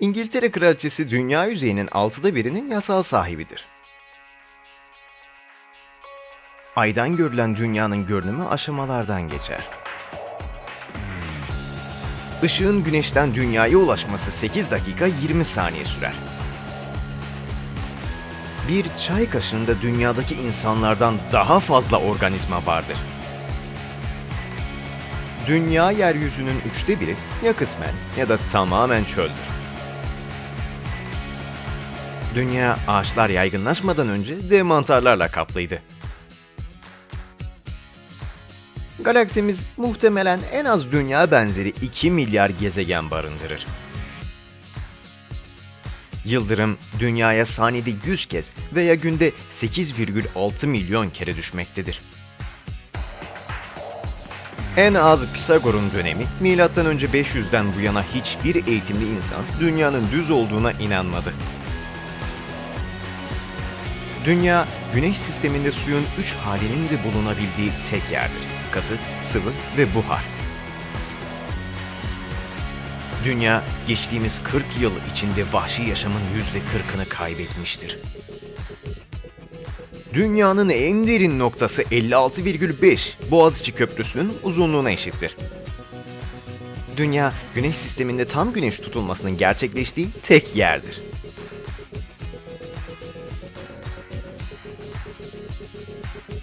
İngiltere Kraliçesi dünya yüzeyinin altıda birinin yasal sahibidir. Aydan görülen dünyanın görünümü aşamalardan geçer. Işığın güneşten dünyaya ulaşması 8 dakika 20 saniye sürer. Bir çay kaşığında dünyadaki insanlardan daha fazla organizma vardır. Dünya yeryüzünün üçte biri ya kısmen ya da tamamen çöldür. Dünya ağaçlar yaygınlaşmadan önce dev mantarlarla kaplıydı. Galaksimiz muhtemelen en az dünya benzeri 2 milyar gezegen barındırır. Yıldırım dünyaya saniyede 100 kez veya günde 8,6 milyon kere düşmektedir. En az Pisagor'un dönemi M.Ö. 500'den bu yana hiçbir eğitimli insan dünyanın düz olduğuna inanmadı. Dünya, güneş sisteminde suyun üç halinin de bulunabildiği tek yerdir. Katı, sıvı ve buhar. Dünya, geçtiğimiz 40 yıl içinde vahşi yaşamın %40'ını kaybetmiştir. Dünyanın en derin noktası 56,5 Boğaziçi Köprüsü'nün uzunluğuna eşittir. Dünya, güneş sisteminde tam güneş tutulmasının gerçekleştiği tek yerdir.